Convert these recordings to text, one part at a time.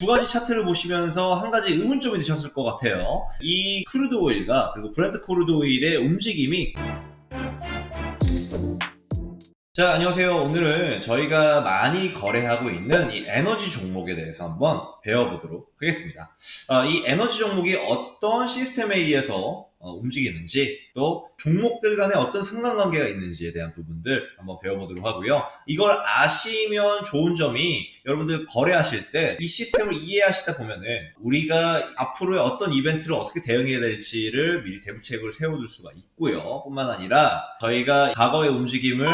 두 가지 차트를 보시면서 한 가지 의문점이 드셨을 것 같아요. 이 크루드 오일과 그리고 브렌트 크루드 오일의 움직임이 자, 안녕하세요. 오늘은 저희가 많이 거래하고 있는 이 에너지 종목에 대해서 한번 배워보도록 하겠습니다. 아, 이 에너지 종목이 어떤 시스템에 의해서 어, 움직이는지 또 종목들 간에 어떤 상관관계가 있는지에 대한 부분들 한번 배워보도록 하고요. 이걸 아시면 좋은 점이 여러분들 거래하실 때 이 시스템을 이해하시다 보면은 우리가 앞으로의 어떤 이벤트를 어떻게 대응해야 될지를 미리 대부책을 세워둘 수가 있고요. 뿐만 아니라 저희가 과거의 움직임을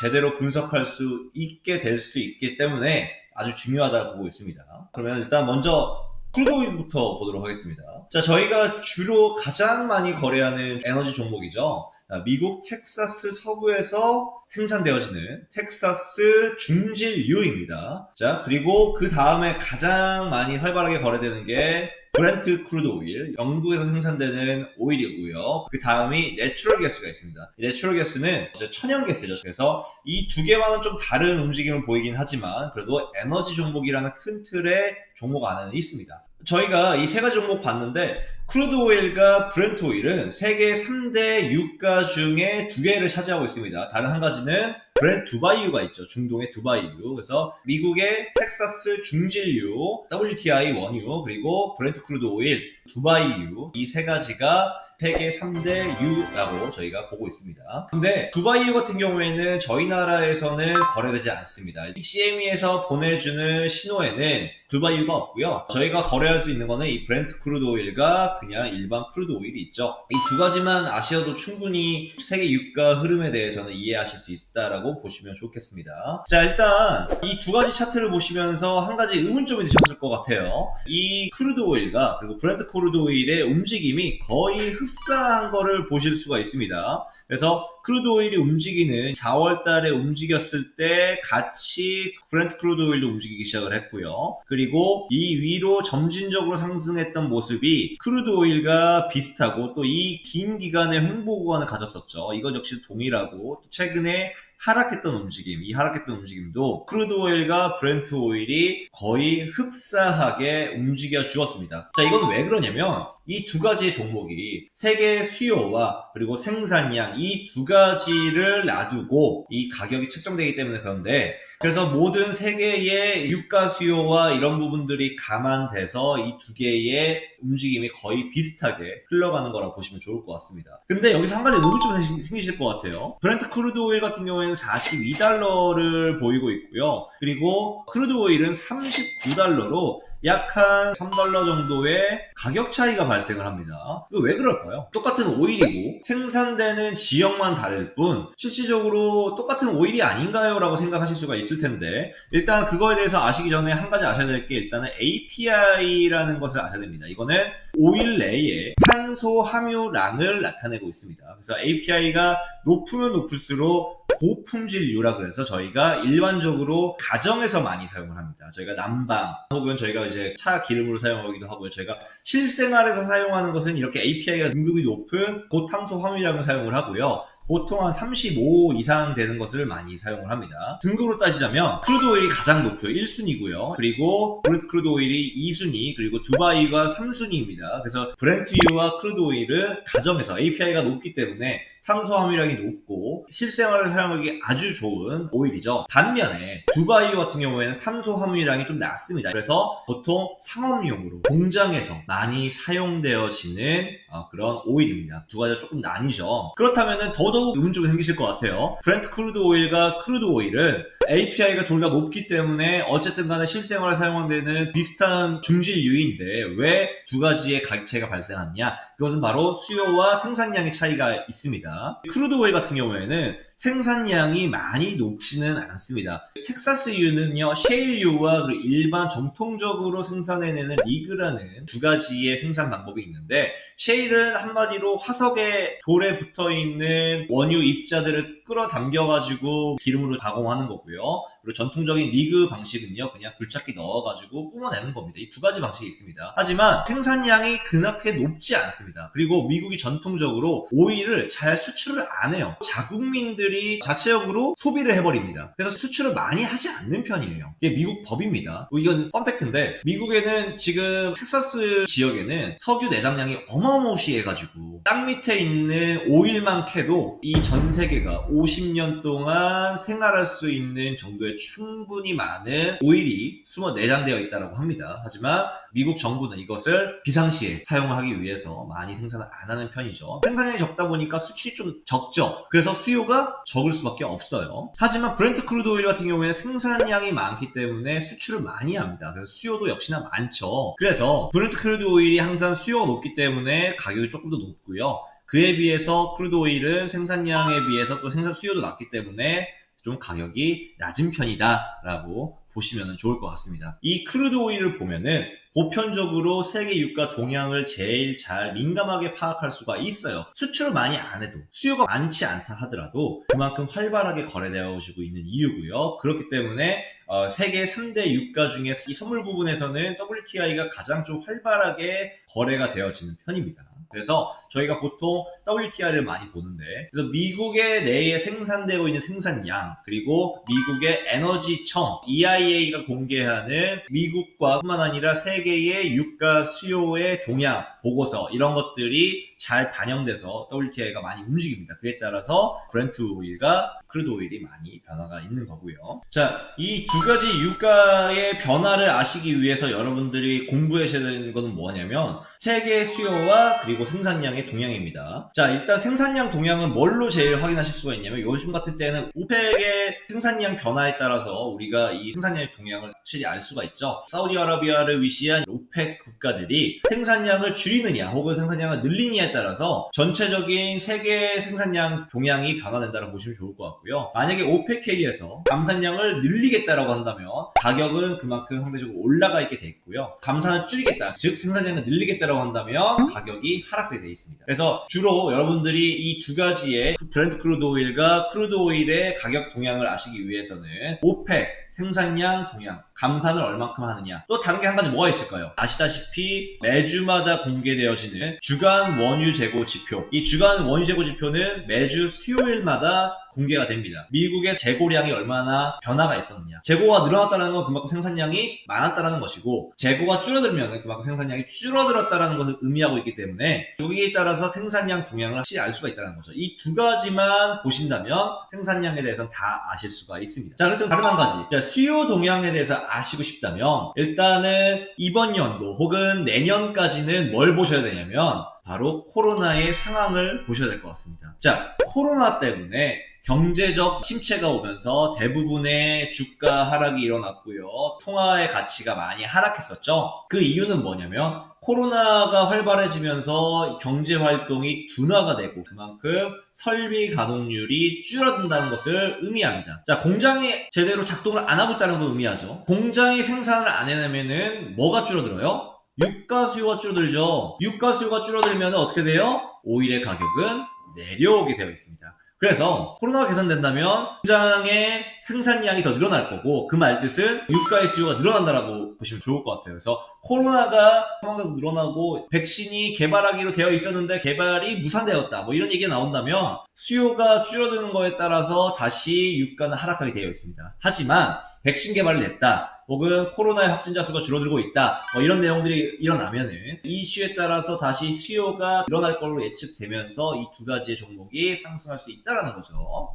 제대로 분석할 수 있게 될 수 있기 때문에 아주 중요하다고 보고 있습니다. 그러면 일단 먼저 크루드오일부터 보도록 하겠습니다. 자, 저희가 주로 가장 많이 거래하는 에너지 종목이죠. 아, 미국 텍사스 서부에서 생산되어지는 텍사스 중질유입니다. 자, 그리고 그 다음에 가장 많이 활발하게 거래되는 게 브렌트 크루드 오일, 영국에서 생산되는 오일이고요. 그 다음이 내추럴 가스가 있습니다. 이 내추럴 가스는 이제 천연 가스죠. 그래서 이 두 개와는 좀 다른 움직임을 보이긴 하지만 그래도 에너지 종목이라는 큰 틀의 종목 안에는 있습니다. 저희가 이 세 가지 종목 봤는데 크루드 오일과 브렌트 오일은 세계 3대 유가 중에 두 개를 차지하고 있습니다. 다른 한 가지는 브렌트 두바이유가 있죠. 중동의 두바이유. 그래서 미국의 텍사스 중질유, WTI 원유, 그리고 브렌트 크루드 오일, 두바이유 이 세 가지가 세계 3대 유라고 저희가 보고 있습니다. 근데 두바이유 같은 경우에는 저희 나라에서는 거래되지 않습니다. CME에서 보내주는 신호에는 두바 이유가 없고요. 저희가 거래할 수 있는 거는 이 브렌트 크루드 오일과 그냥 일반 크루드 오일이 있죠. 이 두 가지만 아셔도 충분히 세계 유가 흐름에 대해서는 이해하실 수 있다라고 보시면 좋겠습니다. 자, 일단 이 두 가지 차트를 보시면서 한 가지 의문점이 드셨을 것 같아요. 이 크루드 오일과 그리고 브렌트 크루드 오일의 움직임이 거의 흡사한 거를 보실 수가 있습니다. 그래서 크루드 오일이 움직이는 4월 달에 움직였을 때 같이 브렌트 크루드 오일도 움직이기 시작을 했고요. 그리고 이 위로 점진적으로 상승했던 모습이 크루드 오일과 비슷하고 또 이 긴 기간의 횡보 구간을 가졌었죠. 이것 역시 동일하고 최근에 하락했던 움직임, 이 하락했던 움직임도 크루드 오일과 브렌트 오일이 거의 흡사하게 움직여 주었습니다. 자, 이건 왜 그러냐면 이 두 가지의 종목이 세계 수요와 그리고 생산량 이 두 가지를 놔두고 이 가격이 측정되기 때문에 그런데 그래서 모든 세계의 유가 수요와 이런 부분들이 감안돼서 이 두 개의 움직임이 거의 비슷하게 흘러가는 거라고 보시면 좋을 것 같습니다. 근데 여기서 한 가지 의문점이 생기실 것 같아요. 브렌트 크루드 오일 같은 경우에는 42달러를 보이고 있고요. 그리고 크루드 오일은 39달러로 약 한 3달러 정도의 가격 차이가 발생을 합니다. 왜 그럴까요? 똑같은 오일이고 생산되는 지역만 다를 뿐 실질적으로 똑같은 오일이 아닌가요? 라고 생각하실 수가 있을 텐데 일단 그거에 대해서 아시기 전에 한 가지 아셔야 될 게 일단은 API라는 것을 아셔야 됩니다. 이거는 오일 내에 탄소 함유량을 나타내고 있습니다. 그래서 API가 높으면 높을수록 고품질유라 그래서 저희가 일반적으로 가정에서 많이 사용을 합니다. 저희가 난방 혹은 저희가 이제 차 기름으로 사용하기도 하고요. 저희가 실생활에서 사용하는 것은 이렇게 API가 등급이 높은 고탄소 함유량을 사용을 하고요. 보통 한 35 이상 되는 것을 많이 사용을 합니다. 등급으로 따지자면 크루드 오일이 가장 높고요. 1순위고요. 그리고 브렌트 크루드 오일이 2순위, 그리고 두바이가 3순위입니다. 그래서 브렌트유와 크루드 오일은 가정에서 API가 높기 때문에 탄소 함유량이 높고 실생활을 사용하기 아주 좋은 오일이죠. 반면에 두바이유 같은 경우에는 탄소 함유량이 좀 낮습니다. 그래서 보통 상업용으로 공장에서 많이 사용되어지는 어, 그런 오일입니다. 두 가지가 조금 나뉘죠. 그렇다면 더더욱 의문점이 생기실 것 같아요. 브렌트 크루드 오일과 크루드 오일은 API가 둘 다 높기 때문에 어쨌든 간에 실생활에 사용되는 비슷한 중질 유인데 왜 두 가지의 가격 차이가 발생하느냐? 그것은 바로 수요와 생산량의 차이가 있습니다. 크루드 오일 같은 경우에는 생산량이 많이 높지는 않습니다. 텍사스유는요, 셰일유와 일반 정통적으로 생산해내는 리그라는 두 가지의 생산 방법이 있는데, 셰일은 한마디로 화석에 돌에 붙어 있는 원유 입자들을 끌어당겨가지고 기름으로 가공하는 거고요. 그리고 전통적인 리그 방식은요, 그냥 굴착기 넣어가지고 뿜어내는 겁니다. 이 두 가지 방식이 있습니다. 하지만 생산량이 그렇게 높지 않습니다. 그리고 미국이 전통적으로 오일을 잘 수출을 안 해요. 자국민들이 자체적으로 소비를 해버립니다. 그래서 수출을 많이 하지 않는 편이에요. 이게 미국 법입니다. 이건 뻔팩트인데 미국에는 지금 텍사스 지역에는 석유 내장량이 어마어마시해가지고 땅 밑에 있는 오일만 캐도 이 전 세계가 50년 동안 생활할 수 있는 정도의 충분히 많은 오일이 숨어 내장되어 있다고 합니다. 하지만 미국 정부는 이것을 비상시에 사용을 하기 위해서 많이 생산을 안 하는 편이죠. 생산량이 적다 보니까 수출이 좀 적죠. 그래서 수요가 적을 수밖에 없어요. 하지만 브렌트 크루드 오일 같은 경우에는 생산량이 많기 때문에 수출을 많이 합니다. 그래서 수요도 역시나 많죠. 그래서 브렌트 크루드 오일이 항상 수요가 높기 때문에 가격이 조금 더 높고요. 그에 비해서 크루드 오일은 생산량에 비해서 또 생산 수요도 낮기 때문에 좀 가격이 낮은 편이다라고 보시면 좋을 것 같습니다. 이 크루드 오일을 보면은 보편적으로 세계 유가 동향을 제일 잘 민감하게 파악할 수가 있어요. 수출을 많이 안 해도 수요가 많지 않다 하더라도 그만큼 활발하게 거래되어지고 있는 이유고요. 그렇기 때문에 어, 세계 3대 유가 중에 이 선물 부분에서는 WTI가 가장 좀 활발하게 거래가 되어지는 편입니다. 그래서 저희가 보통 WTI를 많이 보는데 그래서 미국의 내에 생산되고 있는 생산량 그리고 미국의 에너지청 EIA가 공개하는 미국과 뿐만 아니라 세계의 유가 수요의 동향 보고서 이런 것들이 잘 반영돼서 WTI가 많이 움직입니다. 그에 따라서 브렌트 오일과 크루드 오일이 많이 변화가 있는 거고요. 자, 이 두 가지 유가의 변화를 아시기 위해서 여러분들이 공부하셔야 되는 것은 뭐냐면 세계 수요와 그리고 생산량의 동향입니다. 자, 일단 생산량 동향은 뭘로 제일 확인하실 수가 있냐면 요즘 같은 때는 오펙의 생산량 변화에 따라서 우리가 이 생산량의 동향을 확실히 알 수가 있죠. 사우디아라비아를 위시한 오펙 국가들이 생산량을 줄 이느냐 혹은 생산량을 늘리느냐에 따라서 전체적인 세계 생산량 동향이 변화된다고 보시면 좋을 것 같고요. 만약에 오펙회의에서 감산량을 늘리겠다라고 한다면 가격은 그만큼 상대적으로 올라가 있게 돼 있고요. 감산을 줄이겠다, 즉 생산량을 늘리겠다라고 한다면 가격이 하락되게 돼 있습니다. 그래서 주로 여러분들이 이 두 가지의 브렌트 크루드 오일과 크루드 오일의 가격 동향을 아시기 위해서는 오펙 생산량 동향, 감산을 얼만큼 하느냐. 또게한 가지 뭐가 있을까요? 아시다시피 매주마다 공개되어지는 주간 원유 재고 지표. 이 주간 원유 재고 지표는 매주 수요일마다 공개가 됩니다. 미국의 재고량이 얼마나 변화가 있었느냐. 재고가 늘어났다는 건 그만큼 생산량이 많았다는 것이고, 재고가 줄어들면 그만큼 생산량이 줄어들었다는 것을 의미하고 있기 때문에, 여기에 따라서 생산량 동향을 확실히 알 수가 있다는 거죠. 이 두 가지만 보신다면 생산량에 대해서는 다 아실 수가 있습니다. 자, 그렇다면 다른 한 가지. 자, 수요 동향에 대해서 아시고 싶다면, 일단은 이번 연도 혹은 내년까지는 뭘 보셔야 되냐면, 바로 코로나의 상황을 보셔야 될 것 같습니다. 자, 코로나 때문에 경제적 침체가 오면서 대부분의 주가 하락이 일어났고요. 통화의 가치가 많이 하락했었죠. 그 이유는 뭐냐면 코로나가 활발해지면서 경제 활동이 둔화가 되고 그만큼 설비 가동률이 줄어든다는 것을 의미합니다. 자, 공장이 제대로 작동을 안 하고 있다는 걸 의미하죠. 공장이 생산을 안 해내면은 뭐가 줄어들어요? 유가 수요가 줄어들죠. 유가 수요가 줄어들면 어떻게 돼요? 오일의 가격은 내려오게 되어 있습니다. 그래서 코로나가 개선된다면 공장의 생산량이 더 늘어날 거고 그 말뜻은 유가의 수요가 늘어난다라고 보시면 좋을 것 같아요. 그래서 코로나가 사망자도 늘어나고 백신이 개발하기로 되어 있었는데 개발이 무산되었다. 뭐 이런 얘기가 나온다면 수요가 줄어드는 거에 따라서 다시 유가는 하락하게 되어 있습니다. 하지만 백신 개발을 냈다. 혹은 코로나의 확진자 수가 줄어들고 있다. 뭐 이런 내용들이 일어나면은 이 이슈에 따라서 다시 수요가 늘어날 걸로 예측되면서 이 두 가지의 종목이 상승할 수 있다라는 거죠.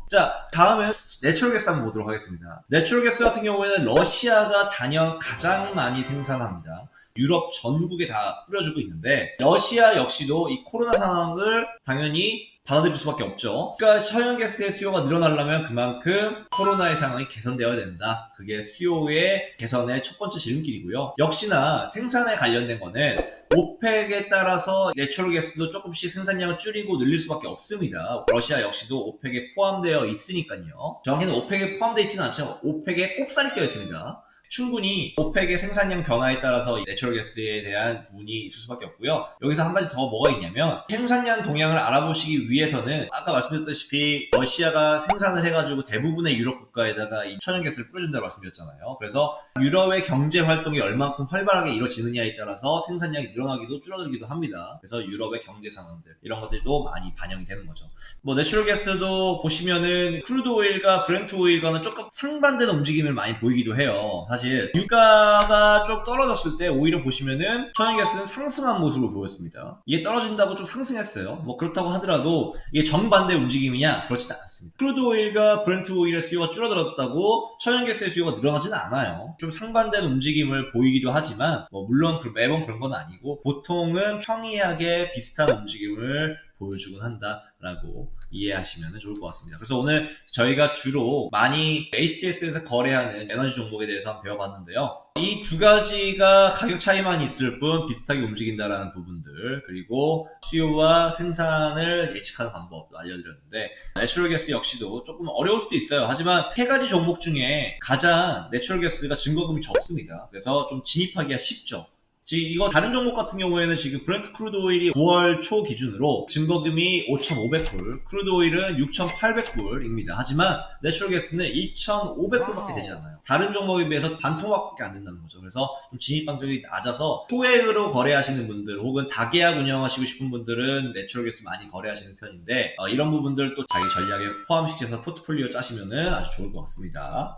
자, 다음은 내추럴 가스 한번 보도록 하겠습니다. 내추럴 가스 같은 경우에는 러시아가 단연 가장 많이 생산합니다. 유럽 전국에 다 뿌려주고 있는데 러시아 역시도 이 코로나 상황을 당연히 받아들일 수밖에 없죠. 그러니까 천연가스의 수요가 늘어나려면 그만큼 코로나의 상황이 개선되어야 된다. 그게 수요의 개선의 첫 번째 지름길이고요. 역시나 생산에 관련된 거는 오펙에 따라서 내추럴 가스도 조금씩 생산량을 줄이고 늘릴 수밖에 없습니다. 러시아 역시도 오펙에 포함되어 있으니까요. 정확히는 오펙에 포함되어 있지는 않지만 오펙에 꼽살이 껴 있습니다. 충분히 오펙의 생산량 변화에 따라서 내추럴 가스에 대한 부분이 있을 수밖에 없고요. 여기서 한 가지 더 뭐가 있냐면 생산량 동향을 알아보시기 위해서는 아까 말씀드렸다시피 러시아가 생산을 해가지고 대부분의 유럽 국가에다가 이 천연가스를 뿌려준다고 말씀드렸잖아요. 그래서 유럽의 경제 활동이 얼만큼 활발하게 이루어지느냐에 따라서 생산량이 늘어나기도 줄어들기도 합니다. 그래서 유럽의 경제 상황들 이런 것들도 많이 반영이 되는 거죠. 뭐 내추럴 가스도 보시면은 크루드 오일과 브렌트 오일과는 조금 상반되는 움직임을 많이 보이기도 해요. 사실 유가가 좀 떨어졌을 때 오히려 보시면은 천연가스는 상승한 모습을 보였습니다. 이게 떨어진다고 좀 상승했어요. 뭐 그렇다고 하더라도 이게 정반대 움직임이냐 그렇지는 않습니다. 크루드 오일과 브렌트 오일의 수요가 줄어들었다고 천연가스의 수요가 늘어나지는 않아요. 좀 상반되는 움직임을 보이기도 하지만 뭐 물론 그- 매번 그런 건 아니고 보통은 평이하게 비슷한 움직임을 보여주곤 한다라고 이해하시면 좋을 것 같습니다. 그래서 오늘 저희가 주로 많이 HTS에서 거래하는 에너지 종목에 대해서 한번 배워봤는데요. 이 두 가지가 가격 차이만 있을 뿐 비슷하게 움직인다라는 부분들 그리고 수요와 생산을 예측하는 방법도 알려드렸는데 내추럴 가스 역시도 조금 어려울 수도 있어요. 하지만 세 가지 종목 중에 가장 내추럴 가스가 증거금이 적습니다. 그래서 좀 진입하기가 쉽죠. 지금 이거 다른 종목 같은 경우에는 지금 브렌트 크루드 오일이 9월 초 기준으로 증거금이 5,500불, 크루드 오일은 6,800불입니다. 하지만 내추럴 가스는 2,500불밖에 되지 않아요. 다른 종목에 비해서 반토막밖에 안 된다는 거죠. 그래서 좀 진입 방정이 낮아서 소액으로 거래하시는 분들 혹은 다계약 운영하시고 싶은 분들은 내추럴 가스 많이 거래하시는 편인데 어, 이런 부분들 또 자기 전략에 포함시켜서 포트폴리오 짜시면은 아주 좋을 것 같습니다.